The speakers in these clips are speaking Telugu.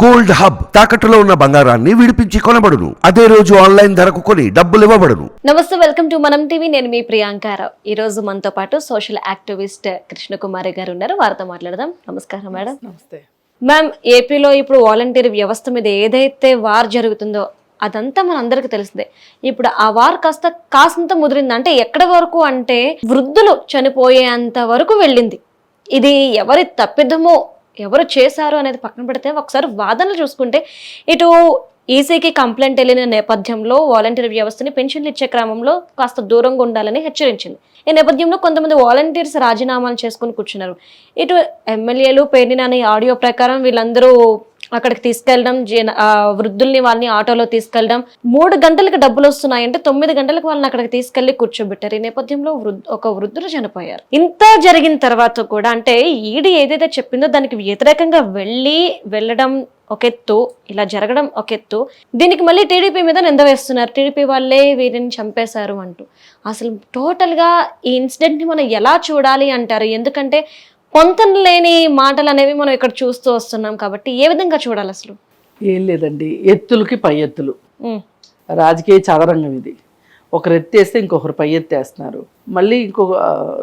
గోల్డ్ హబ్ తాకట్టులో ఉన్న బంగారాన్ని విడిపించి కొనబడును. అదే రోజు ఆన్లైన్ ధరకు కొని డబ్బులు ఇవ్వబడును. నమస్తే వెల్కమ్ టు మనం టీవీ. నేను మీ ప్రియాంకారావు ఈ రోజు మనతో పాటు సోషల్ యాక్టివిస్ట్ కృష్ణకుమారి గారు ఉన్నారు. వారితో మాట్లాడదాం. నమస్కారం మేడం. నమస్తే. మ్యామ్ ఏపీలో ఇప్పుడు వాలంటీర్ వ్యవస్థ మీద ఏదైతే వార్ జరుగుతుందో అదంతా మన అందరికి తెలిసిందే. ఇప్పుడు ఆ వార్ కాస్త కాసంత ముదిరింది? అంటే ఎక్కడి వరకు అంటే వృద్ధులు చనిపోయేంత వరకు వెళ్ళింది. ఇది ఎవరి తప్పిదమో ఎవరు చేశారు అనేది పక్కన పెడితే ఒకసారి వాదనలు చూసుకుంటే ఇటు ఈసీకి కంప్లైంట్ వెళ్ళిన నేపథ్యంలో వాలంటీర్ వ్యవస్థని పెన్షన్లు ఇచ్చే క్రమంలో కాస్త దూరంగా ఉండాలని హెచ్చరించింది. ఈ నేపథ్యంలో కొంతమంది వాలంటీర్స్ రాజీనామాలు చేసుకుని కూర్చున్నారు. ఇటు ఎమ్మెల్యేలు పేర్నినాని ఆడియో ప్రకారం వీళ్ళందరూ అక్కడికి తీసుకెళ్ళడం జన- వృద్ధుల్ని వాళ్ళని ఆటోలో తీసుకెళ్ళడం. మూడు గంటలకు డబ్బులు వస్తున్నాయంటే తొమ్మిది గంటలకు వాళ్ళని అక్కడికి తీసుకెళ్ళి కూర్చోబెట్టారు. ఈ నేపథ్యంలో ఒక వృద్ధులు చనిపోయారు. ఇంత జరిగిన తర్వాత కూడా అంటే ఈడీ ఏదైతే చెప్పిందో దానికి వ్యతిరేకంగా వెళ్ళి వెళ్ళడం ఒక ఎత్తు ఇలా జరగడం ఒక ఎత్తు. దీనికి మళ్ళీ టీడీపీ మీద నింద వేస్తున్నారు. టీడీపీ వాళ్ళే వీరిని చంపేశారు అంటూ. అసలు టోటల్గా ఈ ఇన్సిడెంట్ని మనం ఎలా చూడాలి అంటారు? ఎందుకంటే పొంతన లేని మాటలు అనేవి మనం ఇక్కడ చూస్తూ వస్తున్నాం కాబట్టి ఏ విధంగా చూడాలి అసలు? ఏం లేదండి. ఎత్తులకి పై ఎత్తులు. రాజకీయ చదరంగం ఇది. ఒకరు ఎత్తేస్తే ఇంకొకరు పై ఎత్తేస్తున్నారు. మళ్ళీ ఇంకొక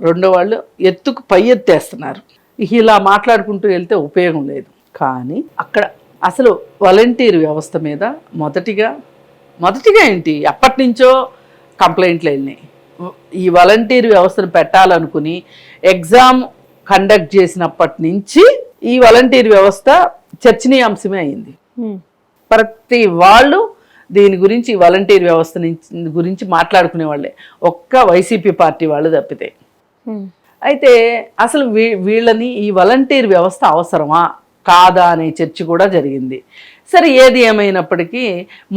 రెండో వాళ్ళు ఎత్తుకు పై ఎత్తేస్తున్నారు. ఇలా మాట్లాడుకుంటూ వెళ్తే ఉపయోగం లేదు. కానీ అక్కడ అసలు వాలంటీర్ వ్యవస్థ మీద మొదటిగా మొదటిగా ఏంటి? ఎప్పటి నుంచో కంప్లైంట్లు వెళ్ళినాయి. ఈ వాలంటీర్ వ్యవస్థను పెట్టాలనుకుని ఎగ్జామ్ కండక్ట్ చేసినప్పటి నుంచి ఈ వాలంటీర్ వ్యవస్థ చర్చనీయాంశమే అయింది. ఉమ్, ప్రతి వాళ్ళు దీని గురించి వాలంటీర్ వ్యవస్థ గురించి మాట్లాడుకునే వాళ్ళే. ఒక్క వైసీపీ పార్టీ వాళ్ళు తప్పితే. ఉమ్, అయితే అసలు వీళ్ళని ఈ వాలంటీర్ వ్యవస్థ అవసరమా? కాదా అనే చర్చ కూడా జరిగింది. సరే ఏది ఏమైనప్పటికీ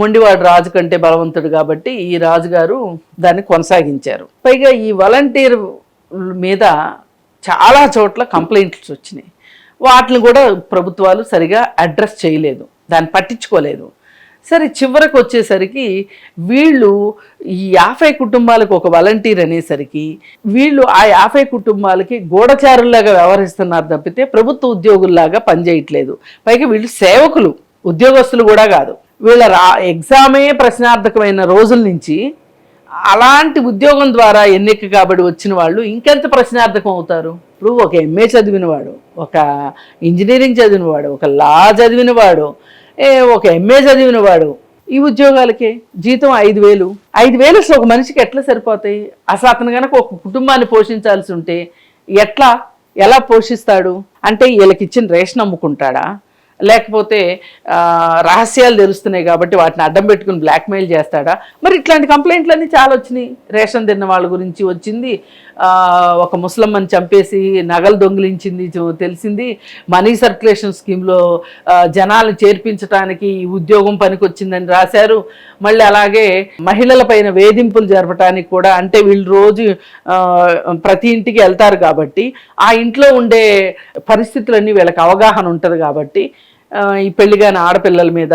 మొండివాడు రాజు కంటే బలవంతుడు కాబట్టి ఈ రాజుగారు దాన్ని కొనసాగించారు. పైగా ఈ వాలంటీర్ మీద చాలా చోట్ల కంప్లైంట్స్ వచ్చినాయి. వాటిని కూడా ప్రభుత్వాలు సరిగా అడ్రస్ చేయలేదు. దాన్ని పట్టించుకోలేదు. సరే చివరకు వచ్చేసరికి వీళ్ళు ఈ యాభై కుటుంబాలకు ఒక వాలంటీర్ అనేసరికి వీళ్ళు ఆ యాభై కుటుంబాలకి గూఢచారుల్లాగా వ్యవహరిస్తున్నారు తప్పితే ప్రభుత్వ ఉద్యోగుల్లాగా పనిచేయట్లేదు. పైగా వీళ్ళు సేవకులు ఉద్యోగస్తులు కూడా కాదు. వీళ్ళ రా ఎగ్జామే ప్రశ్నార్థకమైన రోజుల నుంచి అలాంటి ఉద్యోగం ద్వారా ఎన్నిక కాబడి వచ్చిన వాళ్ళు ఇంకెంత ప్రశ్నార్థకం అవుతారు? ఇప్పుడు ఒక ఎంఏ చదివినవాడు ఒక ఇంజనీరింగ్ చదివినవాడు ఒక లా చదివినవాడు ఒక ఎంఏ చదివినవాడు ఈ ఉద్యోగాలకి జీతం ఐదు వేలు. ఐదు వేలు అసలు ఒక మనిషికి ఎట్లా సరిపోతాయి? అసలు అతను కనుక ఒక కుటుంబాన్ని పోషించాల్సి ఉంటే ఎట్లా ఎలా పోషిస్తాడు? అంటే వీళ్ళకి ఇచ్చిన రేషన్ అమ్ముకుంటాడా? లేకపోతే రహస్యాలు తెలుస్తున్నాయి కాబట్టి వాటిని అడ్డం పెట్టుకుని బ్లాక్మెయిల్ చేస్తాడా? మరి ఇట్లాంటి కంప్లైంట్లు అన్నీ చాలా వచ్చినాయి. రేషన్ తిన్న వాళ్ళ గురించి వచ్చింది. ఒక ముసలమ్మని చంపేసి నగలు దొంగిలించింది తెలిసింది. మనీ సర్క్యులేషన్ స్కీమ్లో జనాలు చేర్పించడానికి ఈ ఉద్యోగం పనికొచ్చిందని రాశారు. మళ్ళీ అలాగే మహిళల పైన వేధింపులు జరపడానికి కూడా అంటే వీళ్ళు రోజు ప్రతి ఇంటికి వెళ్తారు కాబట్టి ఆ ఇంట్లో ఉండే పరిస్థితులన్నీ వీళ్ళకి అవగాహన ఉంటుంది కాబట్టి ఈ పెళ్ళి కాని ఆడపిల్లల మీద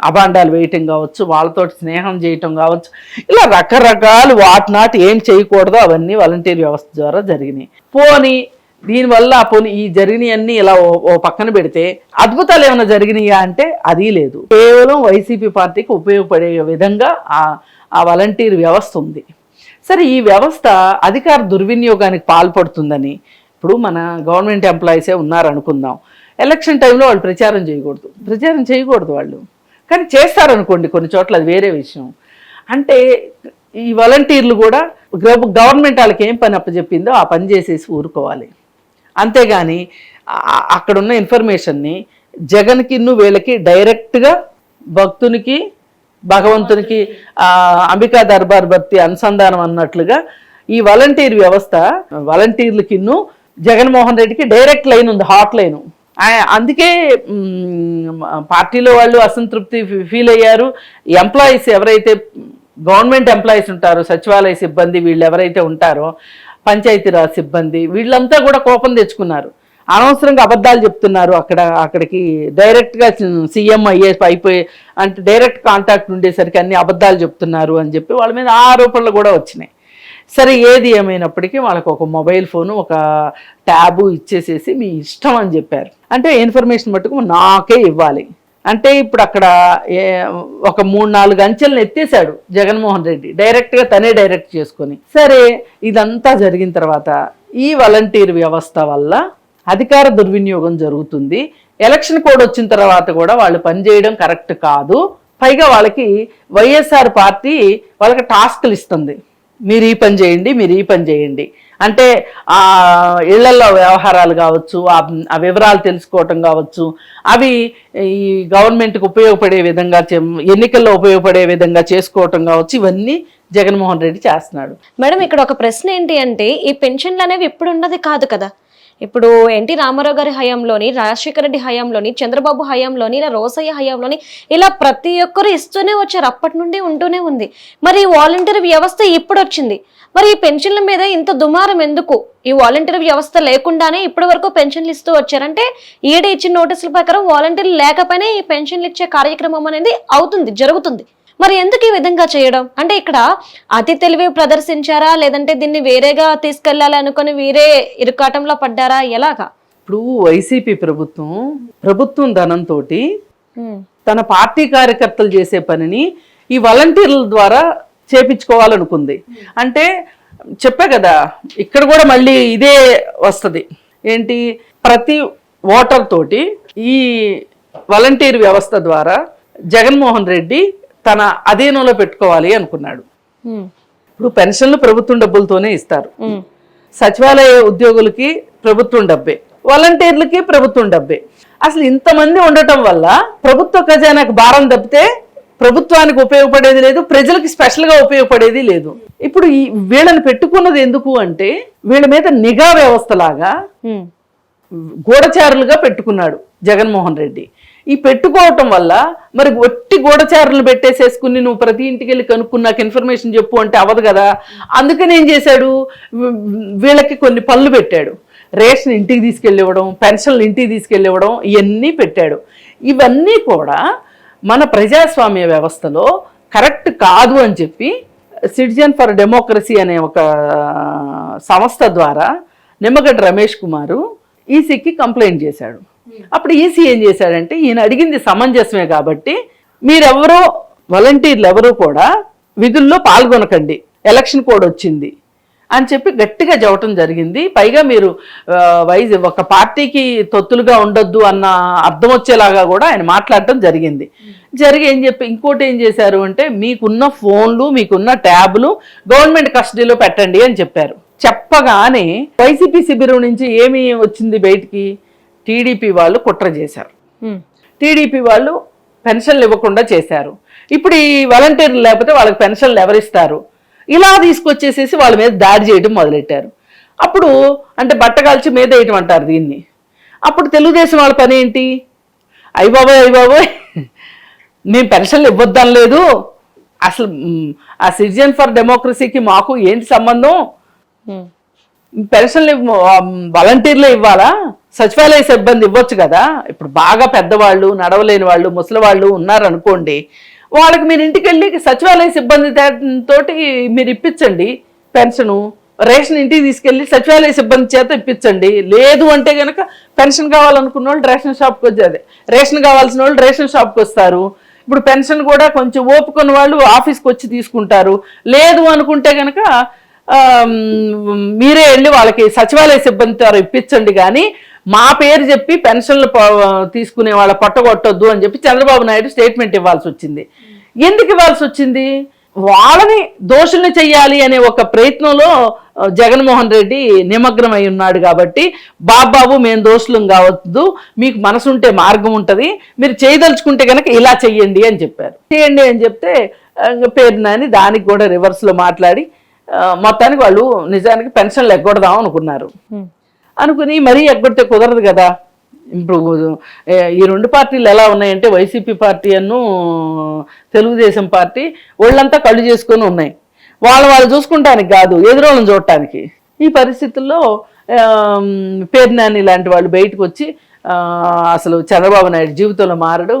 అభాండాలు వేయటం కావచ్చు వాళ్ళతో స్నేహం చేయటం కావచ్చు ఇలా రకరకాలు వాటి ఏం చేయకూడదో అవన్నీ వాలంటీర్ వ్యవస్థ ద్వారా జరిగినాయి. పోని దీనివల్ల పోనీ ఈ జరిగినవన్నీ ఇలా ఓ- ఓ పక్కన పెడితే అద్భుతాలు ఏమైనా జరిగినాయా అంటే అది లేదు. కేవలం వైసీపీ పార్టీకి ఉపయోగపడే విధంగా ఆ ఆ వాలంటీర్ వ్యవస్థ ఉంది. సరే ఈ వ్యవస్థ అధికార దుర్వినియోగానికి పాల్పడుతుందని ఇప్పుడు మన గవర్నమెంట్ ఎంప్లాయీసే ఉన్నారనుకుందాం. ఎలక్షన్ టైంలో వాళ్ళు ప్రచారం చేయకూడదు. ప్రచారం చేయకూడదు వాళ్ళు. కానీ చేస్తారనుకోండి కొన్ని చోట్ల అది వేరే విషయం. అంటే ఈ వాలంటీర్లు కూడా గవర్నమెంట్ వాళ్ళకి ఏం పని అప్పచెప్పిందో ఆ పని చేసేసి ఊరుకోవాలి. అంతేగాని అక్కడున్న ఇన్ఫర్మేషన్ని జగన్కి వీళ్ళకి డైరెక్ట్గా భక్తునికి భగవంతునికి అంబికా దర్బార్ భక్తి అనుసంధానం అన్నట్లుగా ఈ వాలంటీర్ వ్యవస్థ వాలంటీర్లకిన్ను జగన్మోహన్ రెడ్డికి డైరెక్ట్ లైన్ ఉంది హాట్ లైను. అందుకే పార్టీలో వాళ్ళు అసంతృప్తి ఫీ- ఫీల్ అయ్యారు. ఎంప్లాయీస్ ఎవరైతే గవర్నమెంట్ ఎంప్లాయీస్ ఉంటారో సచివాలయ సిబ్బంది వీళ్ళు ఎవరైతే ఉంటారో పంచాయతీరాజ్ సిబ్బంది వీళ్ళంతా కూడా కోపం తెచ్చుకున్నారు. అనవసరంగా అబద్ధాలు చెప్తున్నారు అక్కడ అక్కడికి. డైరెక్ట్గా సీఎం అయ్యే అయిపోయి అంటే డైరెక్ట్ కాంటాక్ట్ ఉండేసరికి అన్ని అబద్ధాలు చెప్తున్నారు అని చెప్పి వాళ్ళ మీద ఆరోపణలు కూడా వచ్చినాయి. సరే ఏది ఏమైనప్పటికీ వాళ్ళకు ఒక మొబైల్ ఫోను ఒక ట్యాబు ఇచ్చేసేసి మీ ఇష్టం అని చెప్పారు. అంటే ఇన్ఫర్మేషన్ మట్టుకు నాకే ఇవ్వాలి. అంటే ఇప్పుడు అక్కడ ఏ- ఒక మూడు నాలుగు అంచెలను ఎత్తేసాడు జగన్మోహన్ రెడ్డి డైరెక్ట్గా తనే డైరెక్ట్ చేసుకొని. సరే ఇదంతా జరిగిన తర్వాత ఈ వాలంటీర్ వ్యవస్థ వల్ల అధికార దుర్వినియోగం జరుగుతుంది. ఎలక్షన్ కోడ్ వచ్చిన తర్వాత కూడా వాళ్ళు పనిచేయడం కరెక్ట్ కాదు. పైగా వాళ్ళకి వైఎస్ఆర్ పార్టీ వాళ్ళకి టాస్క్లు ఇస్తుంది. మీరు ఈ పని చేయండి మీరు ఈ పని చేయండి. అంటే ఆ ఇళ్ళలో వ్యవహారాలు కావచ్చు ఆ వివరాలు తెలుసుకోవటం కావచ్చు అవి ఈ గవర్నమెంట్కి ఉపయోగపడే విధంగా ఎన్నికల్లో ఉపయోగపడే విధంగా చేసుకోవటం కావచ్చు ఇవన్నీ జగన్మోహన్ రెడ్డి చేస్తున్నాడు. మేడం ఇక్కడ ఒక ప్రశ్న ఏంటి అంటే ఈ పెన్షన్లు అనేవి ఇప్పుడు ఉన్నది కాదు కదా? ఇప్పుడు ఎన్టీ రామారావు గారి హయాంలోని రాజశేఖర రెడ్డి హయాంలోని చంద్రబాబు హయాంలోని ఇలా రోసయ్య హయాంలోని ఇలా ప్రతి ఒక్కరు ఇస్తూనే వచ్చారు. అప్పటి నుండి ఉంటూనే ఉంది. మరి ఈ వాలంటీర్ వ్యవస్థ ఇప్పుడు వచ్చింది మరి ఈ పెన్షన్ల మీద ఇంత దుమారం ఎందుకు? ఈ వాలంటీర్ వ్యవస్థ లేకుండానే ఇప్పటి వరకు పెన్షన్లు ఇస్తూ వచ్చారంటే ఈడీ ఇచ్చిన నోటీసుల ప్రకారం వాలంటీర్లు లేకపోయినా ఈ పెన్షన్లు ఇచ్చే కార్యక్రమం అనేది అవుతుంది జరుగుతుంది. మరి ఎందుకు ఈ విధంగా చేయడం? అంటే ఇక్కడ అతి తెలివి ప్రదర్శించారా? లేదంటే దీన్ని వేరేగా తీసుకెళ్ళాలి అనుకుని వేరే ఇరుకాటంలో పడ్డారా? ఎలాగా? ఇప్పుడు వైసీపీ ప్రభుత్వం ప్రభుత్వం ధనంతో తన పార్టీ కార్యకర్తలు చేసే పనిని ఈ వాలంటీర్ల ద్వారా చేపించుకోవాలనుకుంది. అంటే చెప్పా కదా ఇక్కడ కూడా మళ్ళీ ఇదే వస్తుంది. ఏంటి? ప్రతి ఓటర్ తోటి ఈ వాలంటీర్ వ్యవస్థ ద్వారా జగన్మోహన్ రెడ్డి తన అధీనంలో పెట్టుకోవాలి అనుకున్నాడు. ఇప్పుడు పెన్షన్లు ప్రభుత్వం డబ్బులతోనే ఇస్తారు. సచివాలయ ఉద్యోగులకి ప్రభుత్వం డబ్బే వాలంటీర్లకి ప్రభుత్వం డబ్బే. అసలు ఇంతమంది ఉండటం వల్ల ప్రభుత్వ ఖజానాకు భారం తప్పితే ప్రభుత్వానికి ఉపయోగపడేది లేదు ప్రజలకి స్పెషల్గా ఉపయోగపడేది లేదు. ఇప్పుడు ఈ వీళ్ళని పెట్టుకున్నది ఎందుకు అంటే వీళ్ళ మీద నిఘా వ్యవస్థ లాగా ఉమ్, గూఢచారులుగా పెట్టుకున్నాడు జగన్మోహన్ రెడ్డి. ఈ పెట్టుకోవటం వల్ల మరి ఒట్టి గూఢచారులు పెట్టేసేసుకుని నువ్వు ప్రతి ఇంటికి వెళ్ళి కనుక్కుని నాకు ఇన్ఫర్మేషన్ చెప్పు అంటే అవ్వదు కదా. అందుకని ఏం చేశాడు? వీళ్ళకి కొన్ని పనులు పెట్టాడు. రేషన్ ఇంటికి తీసుకెళ్ళి ఇవ్వడం పెన్షన్లు ఇంటికి తీసుకెళ్ళివ్వడం ఇవన్నీ పెట్టాడు. ఇవన్నీ కూడా మన ప్రజాస్వామ్య వ్యవస్థలో కరెక్ట్ కాదు అని చెప్పి సిటిజన్ ఫర్ డెమోక్రసీ అనే ఒక సంస్థ ద్వారా నిమ్మగడ్డ రమేష్ కుమారు ఈసీకి కంప్లైంట్ చేశాడు. అప్పుడు ఈసీ ఏం చేశాడంటే ఈయన అడిగింది సమంజసమే కాబట్టి మీరెవరో వాలంటీర్లు ఎవరూ కూడా విధుల్లో పాల్గొనకండి. ఎలక్షన్ కోడ్ వచ్చింది అని చెప్పి గట్టిగా చెప్పటం జరిగింది. పైగా మీరు వైజ్ ఒక పార్టీకి తొత్తులుగా ఉండొద్దు అన్న అర్థం వచ్చేలాగా కూడా ఆయన మాట్లాడటం జరిగింది. జరిగి ఏం చెప్పి ఇంకోటి ఏం చేశారు అంటే మీకున్న ఫోన్లు మీకున్న ట్యాబ్లు గవర్నమెంట్ కస్టడీలో పెట్టండి అని చెప్పారు. చెప్పగానే వైసీపీ శిబిరం నుంచి ఏమి వచ్చింది బయటికి? టీడీపీ వాళ్ళు కుట్ర చేశారు. టీడీపీ వాళ్ళు పెన్షన్లు ఇవ్వకుండా చేశారు. ఇప్పుడు ఈ వాలంటీర్లు లేకపోతే వాళ్ళకి పెన్షన్లు ఎవరిస్తారు? ఇలా తీసుకొచ్చేసేసి వాళ్ళ మీద దాడి చేయడం మొదలెట్టారు. అప్పుడు అంటే బట్టగాల్చి మీద వేయటం అంటారు దీన్ని. అప్పుడు తెలుగుదేశం వాళ్ళ పని ఏంటి? అయ్య బాబోయ్ అయ్య బాబోయ్ మేము పెన్షన్లు ఇవ్వద్దాం లేదు అసలు ఆ సిటిజన్ ఫర్ డెమోక్రసీకి మాకు ఏంటి సంబంధం? పెన్షన్లు వాలంటీర్లే ఇవ్వాలా? సచివాలయ సిబ్బంది ఇవ్వచ్చు కదా? ఇప్పుడు బాగా పెద్దవాళ్ళు నడవలేని వాళ్ళు ముసలి వాళ్ళు ఉన్నారనుకోండి వాళ్ళకి మీరు ఇంటికి వెళ్ళి సచివాలయ సిబ్బంది తోటి మీరు ఇప్పించండి పెన్షను. రేషన్ ఇంటికి తీసుకెళ్ళి సచివాలయ సిబ్బంది చేత ఇప్పించండి. లేదు అంటే గనక పెన్షన్ కావాలనుకున్న వాళ్ళు రేషన్ షాప్కి వచ్చేది రేషన్ కావాల్సిన వాళ్ళు రేషన్ షాప్కి వస్తారు. ఇప్పుడు పెన్షన్ కూడా కొంచెం ఓపుకున్న వాళ్ళు ఆఫీస్కి వచ్చి తీసుకుంటారు. లేదు అనుకుంటే కనుక మీరే వెళ్ళి వాళ్ళకి సచివాలయ సిబ్బంది ద్వారా ఇప్పించండి కానీ మా పేరు చెప్పి పెన్షన్లు తీసుకునే వాళ్ళ పట్టగొట్టొద్దు అని చెప్పి చంద్రబాబు నాయుడు స్టేట్మెంట్ ఇవ్వాల్సి వచ్చింది. ఎందుకు ఇవ్వాల్సి వచ్చింది? వాళ్ళని దోషుల్ని చెయ్యాలి అనే ఒక ప్రయత్నంలో జగన్మోహన్ రెడ్డి నిమగ్నమై ఉన్నాడు కాబట్టి బాబాబు మేము దోషులం కావద్దు మీకు మనసుంటే మార్గం ఉంటుంది మీరు చేయదలుచుకుంటే కనుక ఇలా చెయ్యండి అని చెప్పారు. చేయండి అని చెప్తే పేరు నాని దానికి కూడా రివర్స్లో మాట్లాడి మొత్తానికి వాళ్ళు నిజానికి పెన్షన్లు ఎగ్గొడదాం అనుకున్నారు. అనుకుని మరీ ఎగ్గొడితే కుదరదు కదా. ఇప్పుడు ఈ రెండు పార్టీలు ఎలా ఉన్నాయంటే వైసీపీ పార్టీ అను తెలుగుదేశం పార్టీ వాళ్ళంతా కళ్ళు చేసుకొని ఉన్నాయి. వాళ్ళు వాళ్ళు చూసుకుంటానికి కాదు ఎదురోళ్ళని చూడటానికి. ఈ పరిస్థితుల్లో పేర్నాని లాంటి వాళ్ళు బయటకు వచ్చి అసలు చంద్రబాబు నాయుడు జీవితంలో మారడు.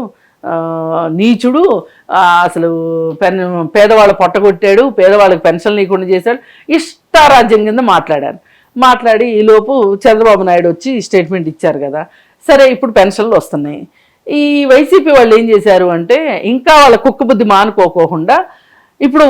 నీచుడు అసలు పెన్ పేదవాళ్ళు పొట్టగొట్టాడు పేదవాళ్ళకి పెన్షన్ లేకుండా చేశాడు. ఇష్టారాజ్యం కింద మాట్లాడారు. మాట్లాడి ఈలోపు చంద్రబాబు నాయుడు వచ్చి స్టేట్మెంట్ ఇచ్చారు కదా. సరే ఇప్పుడు పెన్షన్లు వస్తున్నాయి. ఈ వైసీపీ వాళ్ళు ఏం చేశారు అంటే ఇంకా వాళ్ళ కుక్క బుద్ధి మానుకోకోకుండా ఇప్పుడు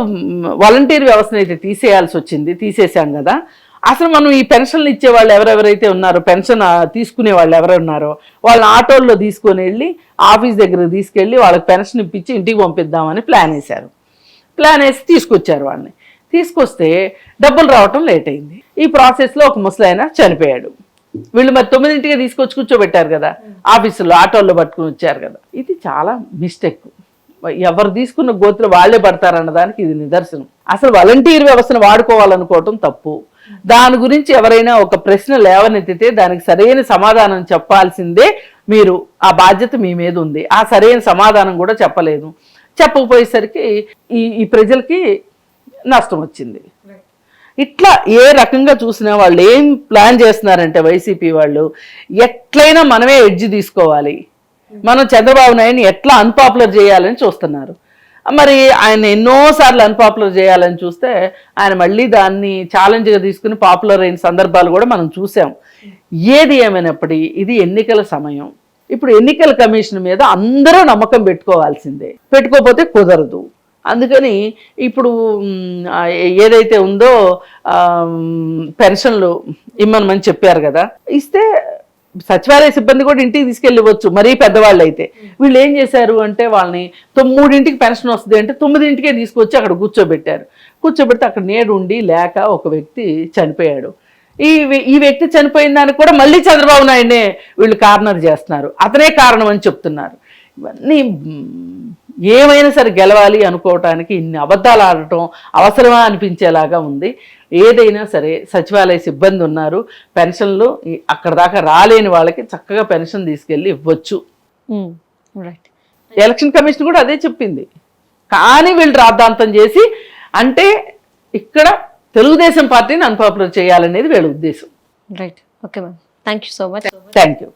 వాలంటీర్ వ్యవస్థను అయితే తీసేయాల్సి వచ్చింది తీసేసాం కదా. అసలు మనం ఈ పెన్షన్లు ఇచ్చే వాళ్ళు ఎవరెవరైతే ఉన్నారో పెన్షన్ తీసుకునే వాళ్ళు ఎవరు ఉన్నారో వాళ్ళని ఆటోల్లో తీసుకొని వెళ్ళి ఆఫీస్ దగ్గర తీసుకెళ్ళి వాళ్ళకి పెన్షన్ ఇప్పించి ఇంటికి పంపిద్దామని ప్లాన్ వేశారు. ప్లాన్ వేసి తీసుకొచ్చారు వాళ్ళని. తీసుకొస్తే డబ్బులు రావటం లేట్ అయింది. ఈ ప్రాసెస్లో ఒక ముసలాయన చనిపోయాడు. వీళ్ళు మరి తొమ్మిదింటికి తీసుకొచ్చి కూర్చోబెట్టారు కదా ఆఫీసులో ఆటోల్లో పట్టుకుని వచ్చారు కదా. ఇది చాలా మిస్టేక్ ఎవరు తీసుకున్న గోతులు వాళ్ళే పడతారన్న దానికి ఇది నిదర్శనం. అసలు వాలంటీర్ వ్యవస్థను వాడుకోవాలనుకోవటం తప్పు. దాని గురించి ఎవరైనా ఒక ప్రశ్న లేవనెత్తితే దానికి సరైన సమాధానం చెప్పాల్సిందే మీరు. ఆ బాధ్యత మీ మీద ఉంది. ఆ సరైన సమాధానం కూడా చెప్పలేదు. చెప్పకపోయేసరికి ఈ ఈ ప్రజలకి నష్టం వచ్చింది. ఇట్లా ఏ రకంగా చూసినా వాళ్ళు ఏం ప్లాన్ చేస్తున్నారంటే వైసీపీ వాళ్ళు ఎట్లయినా మనమే ఎడ్జ్ తీసుకోవాలి. మనం చంద్రబాబు నాయుడిని ఎట్లా అన్పాపులర్ చేయాలని చూస్తున్నారు. మరి ఆయన ఎన్నోసార్లు అన్పాపులర్ చేయాలని చూస్తే ఆయన మళ్ళీ దాన్ని ఛాలెంజ్గా తీసుకుని పాపులర్ అయిన సందర్భాలు కూడా మనం చూసాం. ఏది ఏమైనప్పటికీ ఇది ఎన్నికల సమయం. ఇప్పుడు ఎన్నికల కమిషన్ మీద అందరూ నమ్మకం పెట్టుకోవాల్సిందే. పెట్టుకోకపోతే కుదరదు. అందుకని ఇప్పుడు ఏదైతే ఉందో పెన్షన్లు ఇమ్మనమని చెప్పారు కదా. ఇస్తే సచివాలయ సిబ్బంది కూడా ఇంటికి తీసుకెళ్ళివచ్చు మరీ పెద్దవాళ్ళు అయితే వీళ్ళు ఏం చేశారు అంటే వాళ్ళని మూడింటికి పెన్షన్ వస్తుంది అంటే తొమ్మిదింటికే తీసుకొచ్చి అక్కడ కూర్చోబెట్టారు. కూర్చోబెడితే అక్కడ నేడు ఉండి లేక ఒక వ్యక్తి చనిపోయాడు. ఈ ఈ వ్యక్తి చనిపోయిన దానికి కూడా మళ్ళీ చంద్రబాబు నాయుడునే వీళ్ళు కార్నర్ చేస్తున్నారు. అతనే కారణం అని చెప్తున్నారు. ఇవన్నీ ఏమైనా సరే గెలవాలి అనుకోవటానికి ఇన్ని అబద్ధాలు ఆడటం అవసరమా అనిపించేలాగా ఉంది. ఏదైనా సరే సచివాలయ సిబ్బంది ఉన్నారు. పెన్షన్లు అక్కడ దాకా రాలేని వాళ్ళకి చక్కగా పెన్షన్ తీసుకెళ్ళి ఇవ్వచ్చు. రైట్ ఎలక్షన్ కమిషన్ కూడా అదే చెప్పింది. కానీ వీళ్ళు రాద్ధాంతం చేసి అంటే ఇక్కడ తెలుగుదేశం పార్టీని అన్పాపులర్ చేయాలనేది వీళ్ళ ఉద్దేశం. Right okay ma'am thank you so much thank you